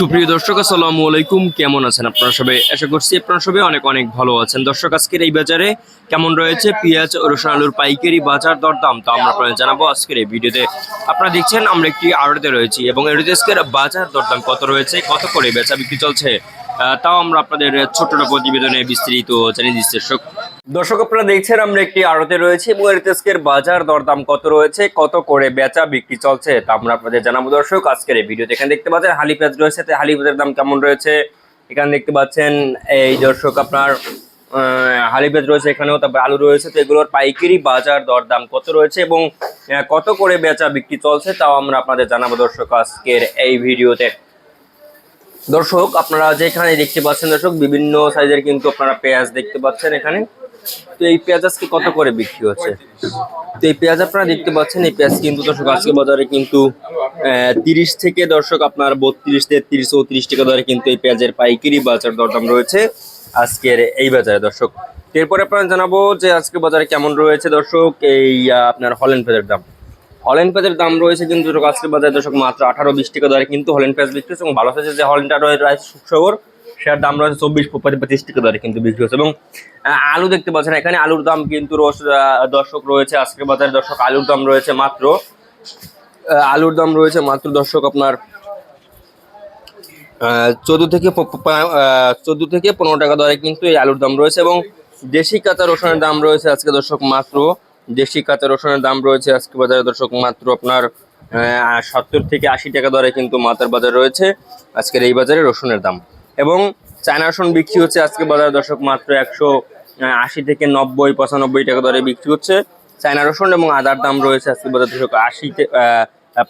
সুপ্রিয় দর্শক, আসসালামু আলাইকুম। কেমন আছেন আপনারা সবাই? আশা করছি আপনারা সবাই অনেক অনেক ভালো আছেন। দর্শক, আজকের এই বাজারে কেমন রয়েছে? পেঁয়াজ, রসুন, আলুর পাইকারি বাজার দরদাম তো আমরা আপনাদের জানাব আজকের এই ভিডিওতে। আপনারা দেখছেন, আমরা একটি আড়তে রয়েছি এবং এড়িতে আজকের বাজার দরদাম কত রয়েছে? কত করে বেচা বিক্রি চলছে? তাও আমরা আপনাদের একটা প্রতিবেদনে বিস্তারিত জানিয়ে দিচ্ছি দর্শক, আপনারা দেখছেন, আমরা একটি আড়তে রয়েছে আজকের বাজার দরদাম কত রয়েছে, কত করে বেচা বিক্রি চলছে, তা আমরা আপনাদের জানাব। দর্শক, আজকের এই ভিডিওতে এখানে দেখতে পাচ্ছেন হালি পেঁয়াজ রয়েছে, তো হালি পেঁয়াজের দাম কেমন রয়েছে? এখানে দেখতে পাচ্ছেন, এই দর্শক, আপনার হালি পেঁয়াজ রয়েছে এখানেও, তারপর আলু রয়েছে, তো এগুলোর পাইকারি বাজার দরদাম কত রয়েছে এবং কত করে বেচা বিক্রি চলছে, তাও আমরা আপনাদের জানাব। দর্শক, আজকের এই ভিডিওতে। দর্শক, আপনারা যেখানে দেখতে পাচ্ছেন, দর্শক, বিভিন্ন সাইজের কিন্তু আপনারা পেঁয়াজ দেখতে পাচ্ছেন এখানে। তো এই পেঁয়াজ আজকে কত করে বিক্রি হচ্ছে? তো এই পেঁয়াজ আপনারা দেখতে পাচ্ছেন, এই পেঁয়াজ কিন্তু দর্শক আজকে বাজারে কিন্তু তিরিশ থেকে দর্শক আপনার বত্রিশ, তেত্রিশ, চৌত্রিশ টাকা দরে কিন্তু এই পেঁয়াজের পাইকারি বাজার দরদাম রয়েছে আজকের এই বাজারে দর্শক। এরপরে আপনারা জানাব যে আজকে বাজারে কেমন রয়েছে দর্শক, এই আপনার হলেন পেঁয়াজের দাম। হলেন পেঁয়াজের দাম রয়েছে কিন্তু আজকের বাজারে দর্শক মাত্র আঠারো, বিশ টাকা দরে কিন্তু হলেন পেঁয়াজ বিক্রি হচ্ছে এবং ভালো হচ্ছে যে হলেনটা রয়েছে রাইস সুখসাগর। সেটার দাম রয়েছে চব্বিশ পঁচিশ টাকা দরে কিন্তু বিক্রি হচ্ছে। এবং আলু দেখতে পাচ্ছেন, এখানে আলুর দাম কিন্তু দর্শক রয়েছে, আজকের বাজারে দর্শক আলুর দাম রয়েছে মাত্র আলুর দাম রয়েছে মাত্র দর্শক আপনার চোদ্দ থেকে চোদ্দ থেকে পনেরো টাকা দরে কিন্তু এই আলুর দাম রয়েছে এবং দেশি কাঁচা রসুনের দাম রয়েছে আজকে দর্শক মাত্র, দেশি কাঁচা রসুনের দাম রয়েছে আজকে বাজারে দর্শক মাত্র আপনার সত্তর থেকে আশি টাকা দরে কিন্তু মাথার বাজার রয়েছে, আজকের এই বাজারে রসুনের দাম। এবং চায়না রসুন বিক্রি হচ্ছে আজকে বাজার দর্শক মাত্র একশো আশি থেকে নব্বই, পঁচানব্বই টাকা দরে বিক্রি হচ্ছে। চায়না রসুন এবং আদার দাম রয়েছে আজকে বাজার দর্শক আশি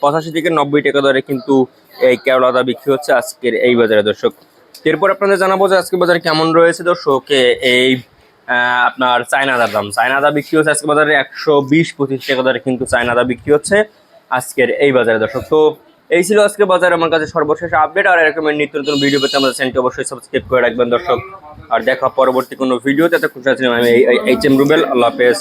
পঁচাশি থেকে নব্বই টাকা দরে কিন্তু এই আদা বিক্রি হচ্ছে আজকের এই বাজারে দর্শক। এরপর আপনাদের জানাব যে আজকে বাজারে কেমন রয়েছে দর্শক এই আপনার চায়না আদার দাম। চায়না আদা বিক্রি হচ্ছে আজকে বাজারে একশো বিশ, পঁচিশ টাকা দরে কিন্তু চায়না আদা বিক্রি হচ্ছে আজকের এই বাজারে দর্শক। তো এই ছিল আজকে বাজার, আমার কাছে সর্বশেষ আপডেট। আর এরকমের নিত্য নতুন ভিডিও পেতে আমাদের চ্যানেলটি অবশ্যই সাবস্ক্রাইব করে রাখবেন, দর্শক। আর দেখা পরবর্তী কোনো ভিডিও তাতে খুশি ছিলাম আমি এইচ এম রুবেল আল্লাহ হাফেজ।